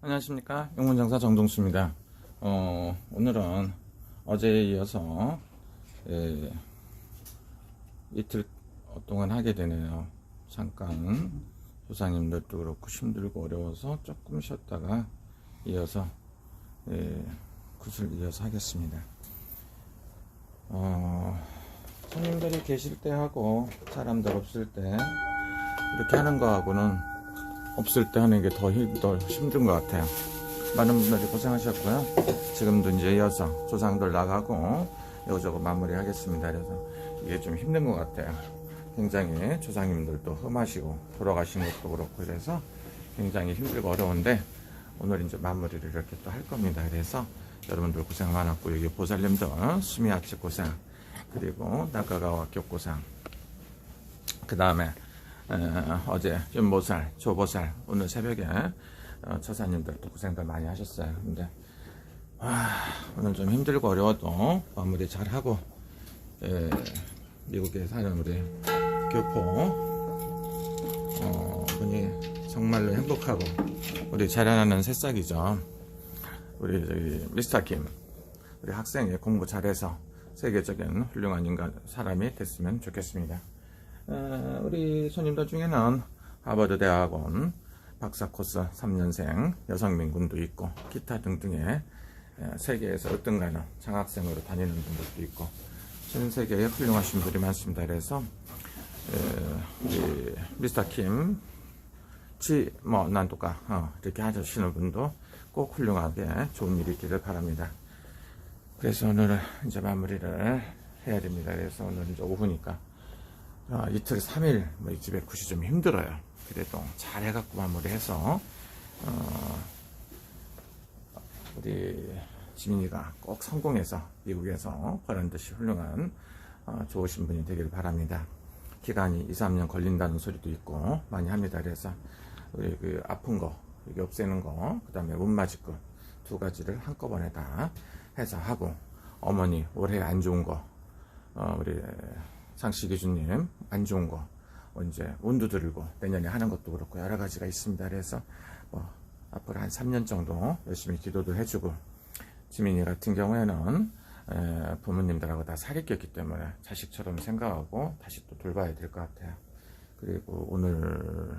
안녕하십니까. 영문장사 정동수입니다. 어, 오늘은 어제에 이어서 예, 이틀 동안 하게 되네요. 잠깐 조상님들도 그렇고 힘들고 어려워서 조금 쉬었다가 이어서 예, 굿을 이어서 하겠습니다. 어, 손님들이 계실 때 하고 사람들 없을 때 이렇게 하는 거하고는 없을 때 하는 게 더 힘든 것 같아요. 많은 분들이 고생하셨고요. 지금도 이제 이어서 조상들 나가고 이거저거 마무리 하겠습니다. 그래서 이게 좀 힘든 것 같아요. 굉장히 조상님들도 험하시고 돌아가신 것도 그렇고 그래서 굉장히 힘들고 어려운데 오늘 이제 마무리를 이렇게 또 할 겁니다. 그래서 여러분들 고생 많았고 여기 보살님들 수미아치 고생 그리고 낙가가와 격고상 그 다음에 어제 윤보살, 조보살 오늘 새벽에 어, 처사님들도 고생들 많이 하셨어요. 근데 와, 오늘 좀 힘들고 어려워도 마무리 잘 하고 예, 미국에 사는 우리 교포 어, 분이 정말로 행복하고 우리 자라나는 새싹이죠. 우리 미스터 김 우리 학생이 공부 잘해서 세계적인 훌륭한 인간 사람이 됐으면 좋겠습니다. 어, 우리 손님들 중에는 하버드 대학원 박사 코스 3년생 여성민군도 있고 기타 등등의 에, 세계에서 어떤 가는 장학생으로 다니는 분들도 있고 전 세계에 훌륭하신 분들이 많습니다. 그래서 에, 우리 미스터 킴, 치, 뭐, 난도가, 어, 이렇게 하시는 분도 꼭 훌륭하게 좋은 일이 있기를 바랍니다. 그래서 오늘 이제 마무리를 해야 됩니다. 그래서 오늘 이제 오후니까 어, 이틀 3일 뭐이 집에 굿이 좀 힘들어요. 그래도 잘 해갖고 마무리해서 어, 우리 지민이가 꼭 성공해서 미국에서 그런 듯이 훌륭한 어, 좋으신 분이 되길 바랍니다. 기간이 2, 3년 걸린다는 소리도 있고 많이 합니다. 그래서 우리 그 아픈 거 이게 없애는 거, 그 다음에 못 맞을 거 두 가지를 한꺼번에 다 해서 하고 어머니 올해 안 좋은 거 어, 우리 상시 기준님 안 좋은 거 이제 운도 들고 내년에 하는 것도 그렇고 여러 가지가 있습니다. 그래서 뭐 앞으로 한 3년 정도 열심히 기도도 해주고 지민이 같은 경우에는 에, 부모님들하고 다 꼈기 때문에 자식처럼 생각하고 다시 또 돌봐야 될 것 같아요. 그리고 오늘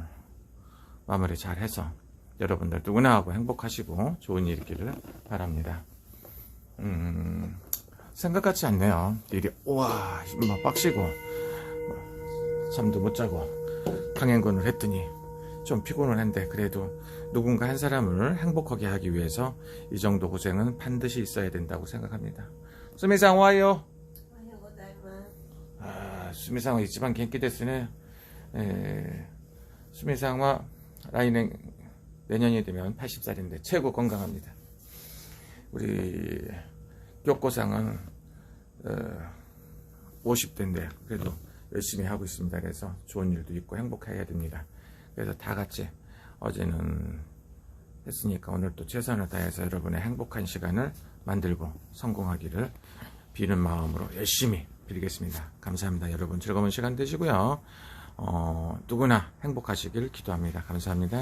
마무리 잘 해서 여러분들 누구나 하고 행복하시고 좋은 일 있기를 바랍니다. 음, 생각 같지 않네요. 일이 우와 막 빡시고 뭐, 잠도 못 자고 강행군을 했더니 좀 피곤을 한데 그래도 누군가 한 사람을 행복하게 하기 위해서 이 정도 고생은 반드시 있어야 된다고 생각합니다. 수미상 와요. 아, 수미상화 이지방 갱기 됐으네. 수미상화 라인행 내년이 되면 80살인데 최고 건강합니다. 우리 교코상은 50대인데 그래도 열심히 하고 있습니다. 그래서 좋은 일도 있고 행복해야 됩니다. 그래서 다 같이 어제는 했으니까 오늘 또 최선을 다해서 여러분의 행복한 시간을 만들고 성공하기를 비는 마음으로 열심히 빌겠습니다. 감사합니다. 여러분 즐거운 시간 되시고요. 어, 누구나 행복하시길 기도합니다. 감사합니다.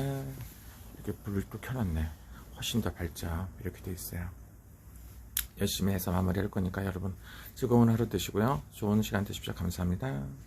이렇게 불을 또 켜놨네. 훨씬 더 밝죠. 이렇게 돼 있어요. 열심히 해서 마무리할 거니까 여러분 즐거운 하루 되시고요. 좋은 시간 되십시오. 감사합니다.